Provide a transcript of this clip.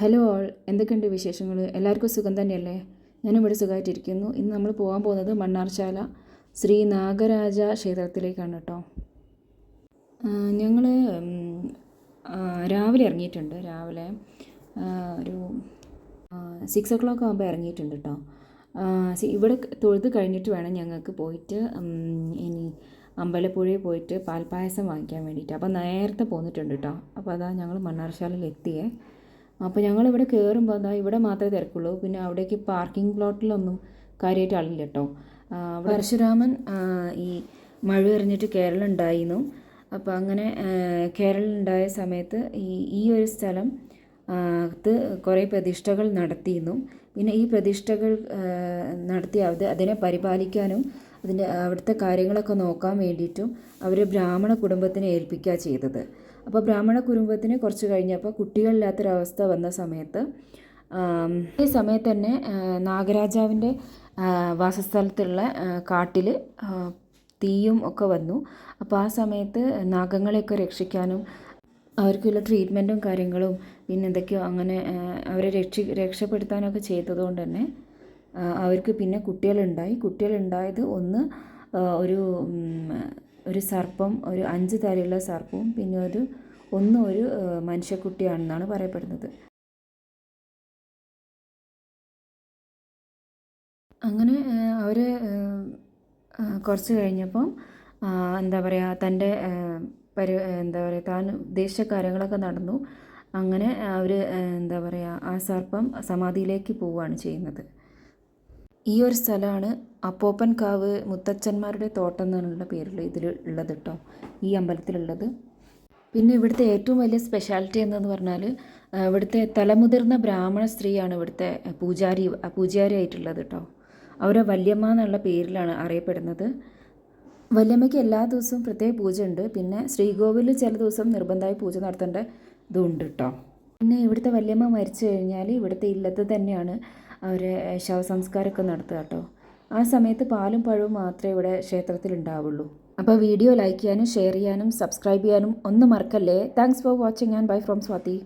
Hello all എന്തൊക്കെയുണ്ട് വിശേഷങ്ങൾ എല്ലാവർക്കും സുഖം തന്നെയല്ലേ? ഞാനിവിടെ സുഖമായിട്ടിരിക്കുന്നു ഇന്ന് നമ്മൾ പോകാൻ പോകുന്നത് മണ്ണാർശാല ശ്രീ നാഗരാജ ക്ഷേത്രത്തിലേക്കാണ് കേട്ടോ. ഞങ്ങൾ രാവിലെ ഇറങ്ങിയിട്ടുണ്ട്. രാവിലെ ഒരു സിക്സ് ഓ ക്ലോക്ക് ആകുമ്പോൾ ഇറങ്ങിയിട്ടുണ്ട് കേട്ടോ. ഇവിടെ തൊഴുത് കഴിഞ്ഞിട്ട് വേണം ഞങ്ങൾക്ക് പോയിട്ട് ഇനി അമ്പലപ്പുഴയിൽ പോയിട്ട് പാൽപ്പായസം വാങ്ങിക്കാൻ വേണ്ടിയിട്ട്. അപ്പോൾ നേരത്തെ പോന്നിട്ടുണ്ട് കേട്ടോ. അപ്പോൾ അതാ ഞങ്ങൾ മണ്ണാർശാലയിൽ എത്തിയേ. അപ്പോൾ ഞങ്ങളിവിടെ കയറുമ്പോൾ എന്താ ഇവിടെ മാത്രമേ തിരക്കുള്ളൂ. പിന്നെ അവിടേക്ക് പാർക്കിംഗ് പ്ലോട്ടിലൊന്നും കാര്യമായിട്ട് ആളില്ല കേട്ടോ പരശുരാമൻ ഈ മഴ എറിഞ്ഞിട്ട് കേരളം ഉണ്ടായിരുന്നു. അപ്പോൾ അങ്ങനെ കേരളം ഉണ്ടായ സമയത്ത് ഈ ഈ ഒരു സ്ഥലം ത്ത് കുറേ പ്രതിഷ്ഠകൾ നടത്തിയിരുന്നു. പിന്നെ ഈ പ്രതിഷ്ഠകൾ നടത്തിയ അത് അതിനെ പരിപാലിക്കാനും അതിന്റെ അവിടുത്തെ കാര്യങ്ങളൊക്കെ നോക്കാൻ വേണ്ടിയിട്ടും അവർ ബ്രാഹ്മണ കുടുംബത്തിനെ ഏൽപ്പിക്കുക ചെയ്തത്. അപ്പോൾ ബ്രാഹ്മണ കുടുംബത്തിന് കുറച്ച് കഴിഞ്ഞപ്പോൾ കുട്ടികളില്ലാത്തൊരവസ്ഥ വന്ന സമയത്ത് ഈ സമയത്ത് തന്നെ നാഗരാജാവിന്റെ വാസസ്ഥലത്തുള്ള കാട്ടിൽ തീയും ഒക്കെ വന്നു. അപ്പോൾ ആ സമയത്ത് നാഗങ്ങളെയൊക്കെ രക്ഷിക്കാനും അവർക്കുള്ള ട്രീറ്റ്മെന്റും കാര്യങ്ങളും പിന്നെ എന്തൊക്കെയോ അങ്ങനെ അവരെ രക്ഷി രക്ഷപ്പെടുത്താനൊക്കെ ചെയ്തതുകൊണ്ട് തന്നെ അവർക്ക് പിന്നെ കുട്ടികളുണ്ടായി. കുട്ടികളുണ്ടായത് ഒന്ന് ഒരു ഒരു സർപ്പം ഒരു അഞ്ച് തലയുള്ള സർപ്പവും പിന്നെ ഒരു ഒന്ന് ഒരു മനുഷ്യക്കുട്ടിയാണെന്നാണ് പറയപ്പെടുന്നത്. അങ്ങനെ അവർ കുറച്ച് കഴിഞ്ഞപ്പം എന്താ പറയുക തന്റെ പരി എന്താ പറയുക താൻ ഉദ്ദേശിച്ച കാര്യങ്ങളൊക്കെ നടന്നു. അങ്ങനെ അവർ എന്താ പറയുക ആ സർപ്പം സമാധിയിലേക്ക് പോവുകയാണ് ചെയ്യുന്നത്. ഈ ഒരു സ്ഥലമാണ് അപ്പോപ്പൻ കാവ് മുത്തച്ഛന്മാരുടെ തോട്ടം എന്നുള്ള പേരിൽ ഇതിൽ ഉള്ളത് കേട്ടോ ഈ അമ്പലത്തിലുള്ളത്. പിന്നെ ഇവിടുത്തെ ഏറ്റവും വലിയ സ്പെഷ്യാലിറ്റി എന്തെന്ന് പറഞ്ഞാൽ ഇവിടുത്തെ തലമുതിർന്ന ബ്രാഹ്മണ സ്ത്രീയാണ് ഇവിടുത്തെ പൂജാരി പൂജാരി ആയിട്ടുള്ളത് കേട്ടോ അവരെ വല്യമ്മ എന്നുള്ള പേരിലാണ് അറിയപ്പെടുന്നത്. വല്യമ്മയ്ക്ക് എല്ലാ ദിവസവും പ്രത്യേക പൂജ ഉണ്ട് പിന്നെ ശ്രീകോവിലിൽ ചില ദിവസം നിർബന്ധമായി പൂജ നടത്തേണ്ട ഇതുണ്ട് കേട്ടോ പിന്നെ ഇവിടുത്തെ വല്യമ്മ മരിച്ചു കഴിഞ്ഞാൽ ഇവിടുത്തെ ഇല്ലത്ത് തന്നെയാണ് അവർ ശവസംസ്കാരമൊക്കെ നടത്തുക കേട്ടോ. ആ സമയത്ത് പാലും പഴവും മാത്രമേ ഇവിടെ ക്ഷേത്രത്തിൽ ഉണ്ടാവുള്ളൂ അപ്പോൾ വീഡിയോ ലൈക്ക് ചെയ്യാനും ഷെയർ ചെയ്യാനും സബ്സ്ക്രൈബ് ചെയ്യാനും ഒന്നും മറക്കല്ലേ. Thanks for watching and bye from Swathi